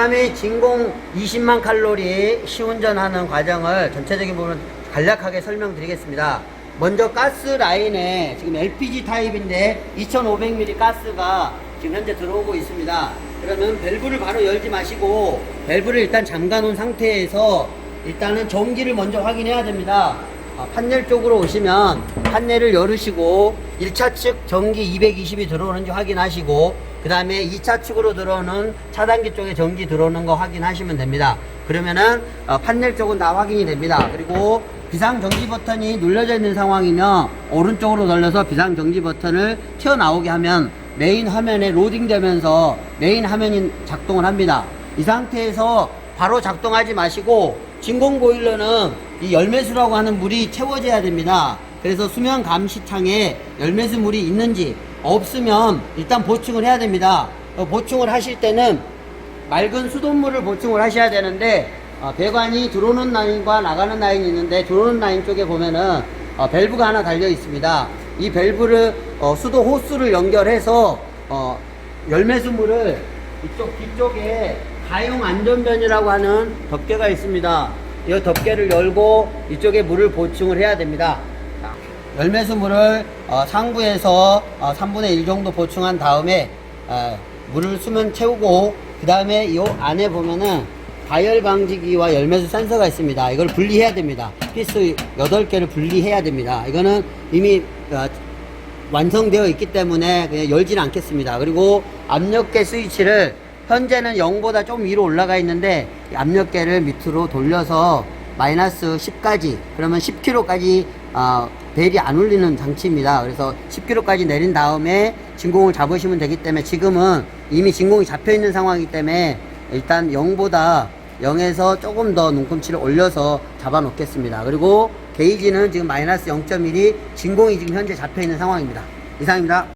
그다음에 진공 20만 칼로리 시운전하는 과정을 전체적인 부분 간략하게 설명드리겠습니다. 먼저 가스 라인에 지금 LPG 타입인데 2,500ml 가스가 지금 현재 들어오고 있습니다. 그러면 밸브를 바로 열지 마시고 밸브를 일단 잠가 놓은 상태에서 일단은 전기를 먼저 확인해야 됩니다. 아, 판넬 쪽으로 오시면 판넬을 열으시고 1차 측 전기 220이 들어오는지 확인하시고 그 다음에 2차 측으로 들어오는 차단기 쪽에 전기 들어오는 거 확인하시면 됩니다. 그러면은 어, 판넬 쪽은 다 확인이 됩니다. 그리고 비상 정지 버튼이 눌려져 있는 상황이면 오른쪽으로 돌려서 비상 정지 버튼을 튀어나오게 하면 메인 화면에 로딩되면서 메인 화면이 작동을 합니다. 이 상태에서 바로 작동하지 마시고 진공 보일러는 이 열매수라고 하는 물이 채워져야 됩니다. 그래서 수면 감시창에 열매수 물이 있는지 없으면 일단 보충을 해야 됩니다. 어, 보충을 하실 때는 맑은 수돗물을 보충을 하셔야 되는데 어, 배관이 들어오는 라인과 나가는 라인이 있는데 들어오는 라인 쪽에 보면은 어, 밸브가 하나 달려 있습니다. 이 밸브를 어, 수도 호스를 연결해서 어, 열매수물을 이쪽 뒤쪽에 가용 안전변이라고 하는 덮개가 있습니다. 이 덮개를 열고 이쪽에 물을 보충을 해야 됩니다. 자, 열매수 물을 어, 상부에서 어, 3분의 1 정도 보충한 다음에 어, 물을 수면 채우고 그 다음에 이 안에 보면은 다열 방지기와 열매수 센서가 있습니다. 이걸 분리해야 됩니다. 피스 8개를 분리해야 됩니다. 이거는 이미 어, 완성되어 있기 때문에 그냥 열지는 않겠습니다. 그리고 압력계 스위치를 현재는 0보다 좀 위로 올라가 있는데 이 압력계를 밑으로 돌려서 마이너스 10까지 그러면 10kg까지 어, 벨이 안 울리는 장치입니다. 그래서 10kg까지 내린 다음에 진공을 잡으시면 되기 때문에 지금은 이미 진공이 잡혀 있는 상황이기 때문에 일단 0보다 0에서 조금 더 눈금치를 올려서 잡아 놓겠습니다. 그리고 게이지는 지금 마이너스 0.1이 진공이 지금 현재 잡혀 있는 상황입니다. 이상입니다.